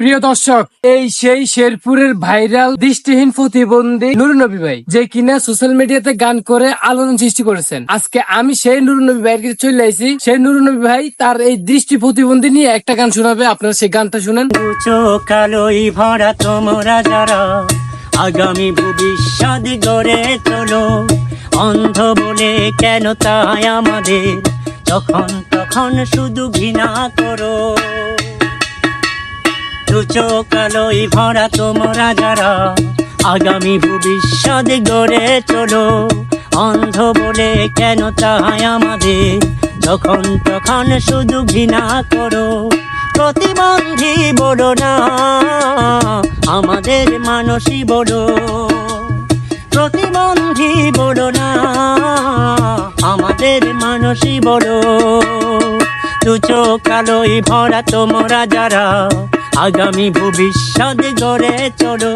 প্রিয় দর্শক, এই সেই শেরপুরের ভাইরাল দৃষ্টিহীন প্রতিবন্ধী নুরনবী ভাই, যে কিনা সোশ্যাল মিডিয়াতে গান করে আলোড়ন সৃষ্টি করেছেন। আজকে আমি সেই নুরনবী ভাইয়ের কাছে চলে আইছি সেই নুরনবী ভাই তার এই দৃষ্টি প্রতিবন্ধী নিয়ে একটা গান শোনাবে, আপনারা সেই গানটা শুনেন। কালোই ভরা তোমরা যারা, আগামী ভবিষ্যৎ গড়ে তোলো। অন্ধ বলে কেন তাই আমাদের? তখন তখন শুধু ঘৃণা করো। দু ভরা তোমরা যারা, আগামী ভবিষ্যৎ গড়ে চলো। অন্ধ বলে কেন তাই আমাদের? তখন তখন শুধু ঘৃণা করো। প্রতিবন্ধী বলো না, আমাদের মানসী বলো। প্রতিবন্ধী বলো না, আমাদের মানসী বলো। দু চোখ কালোই ভরা তোমরা যারা, আগামী ভবিষ্যৎ গড়ে চলো।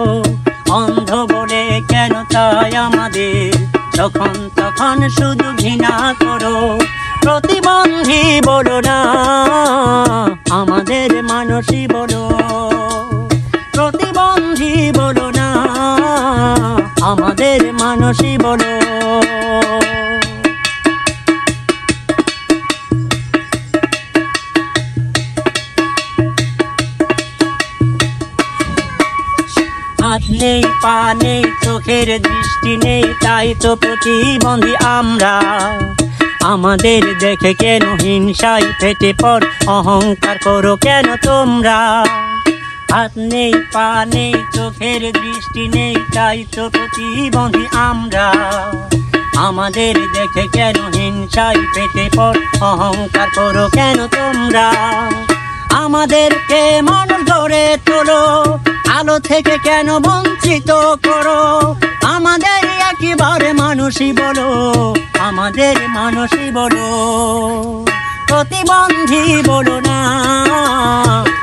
অন্ধ বলে কেন তাই আমাদের? তখন তখন শুধু ঘৃণা করো। প্রতিবন্ধী বলো না, আমাদের মানসী বলো। প্রতিবন্ধী বলো না, আমাদের মানসী বলো। নেই, পা নেই, চোখের দৃষ্টি নেই, তাই তো প্রতিবন্ধী আমরা। আমাদের দেখে কেন হিংসায় ফেটে পড়, অহংকার করো কেন তোমরা? হাত নেই, পা নেই, চোখের দৃষ্টি নেই, তাই তো প্রতিবন্ধী আমরা। আমাদের দেখে কেন হিংসায় পেটে পড়, অহংকার করো কেন তোমরা? আমাদেরকে মানুষ ধরে তোলো আলো থেকে কেন বঞ্চিত করো? আমাদের একেবারে মানুষই বলো, আমাদের মানুষই বলো। প্রতিবন্ধী বলো না,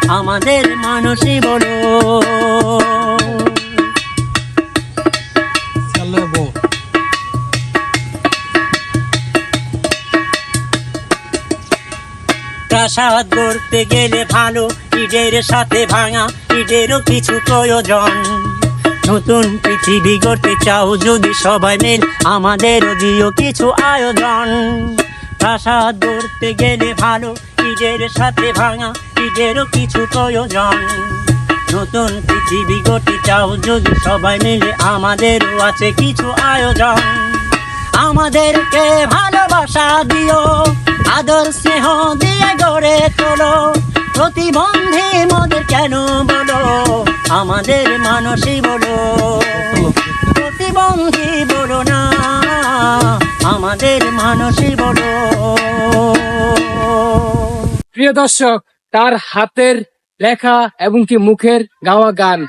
আমাদের মানুষই বলো। প্রাসাদ গড়তে গেলে ভালো। ইটের সাথে ভাঙা ইটেরও কিছু প্রয়োজন। নতুন পৃথিবী গড়তে চাও যদি সবাই মিল, আমাদেরও দিও কিছু আয়োজন। প্রাসাদ গড়তে গেলে ভালো ইটের সাথে ভাঙা ইটেরও কিছু প্রয়োজন। নতুন পৃথিবী গড়তে চাও যদি সবাই মিলে, আমাদেরও আছে কিছু আয়োজন। আমাদেরকে ভালোবাসা দিও। আদর স্নেহ দিয়ে গড়ে তোলো। প্রতিবন্ধী মোদের কেন বলো? আমাদের মানসী বলো। প্রতিবন্ধী বলো না, আমাদের মানসী বলো। প্রিয় দর্শক, তার হাতের লেখা এবং কি মুখের গাওয়া গান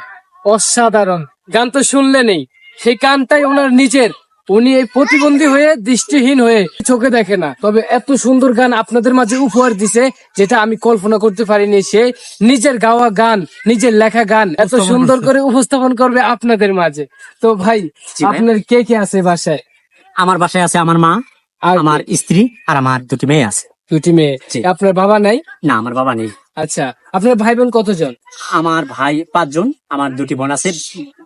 অসাধারণ। গান তো শুনলেনই সেই গানটাই ওনার নিজের। উনি এই প্রতিবন্ধী হয়ে দৃষ্টিহীন হয়ে চোখে দেখে না। তবে এত সুন্দর গান আপনাদের মাঝে উপহার দিছে যেটা আমি কল্পনা করতে পারিনি। সে নিজের গাওয়া গান নিজের লেখা গান এত সুন্দর করে উপস্থাপন করবে আপনাদের মাঝে। তো ভাই আপনার কে কে আছে বাসায়? আমার বাসায় আছে আমার মা আর আমার স্ত্রী আর আমার দুটি মেয়ে আছে। দুটি মেয়ে। আপনার বাবা নাই? না আমার বাবা নেই। আচ্ছা আপনার ভাই বোন কতজন? আমার ভাই পাঁচজন আমার দুটি বোন আছে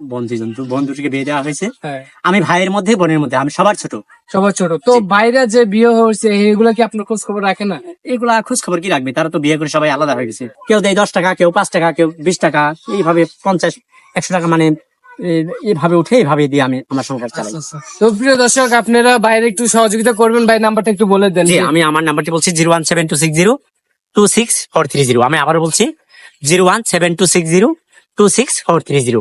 বোন দুজন বোন দুটিকে বিয়ে দেওয়া হয়েছে। হ্যাঁ। আমি ভাইয়ের মধ্যে বোনের মধ্যে আমি সবার ছোট। সবার ছোট। তো বাইরে যে বিয়ে হয়েছে এগুলা কি আপনার খোঁজ খবর রাখে না? এগুলা খোঁজ খবর কি রাখবে? তারা তো বিয়ে করে সবাই আলাদা হয়ে গেছে। কেউ দেয় দশ টাকা কেউ পাঁচ টাকা কেউ বিশ টাকা এইভাবে পঞ্চাশ একশো টাকা মানে এ- এইভাবে উঠে এইভাবে দিয়ে আমি আমার সংসার চালাই। তো প্রিয় দর্শক আপনারা বাইরে একটু সহযোগিতা করবেন ভাই নাম্বারটা একটু বলে দেন। আমি আমার নাম্বারটি বলছি zero one seven two six zero. Two six four three zero আমি আবার বলছি zero one seven two six zero two six four three zero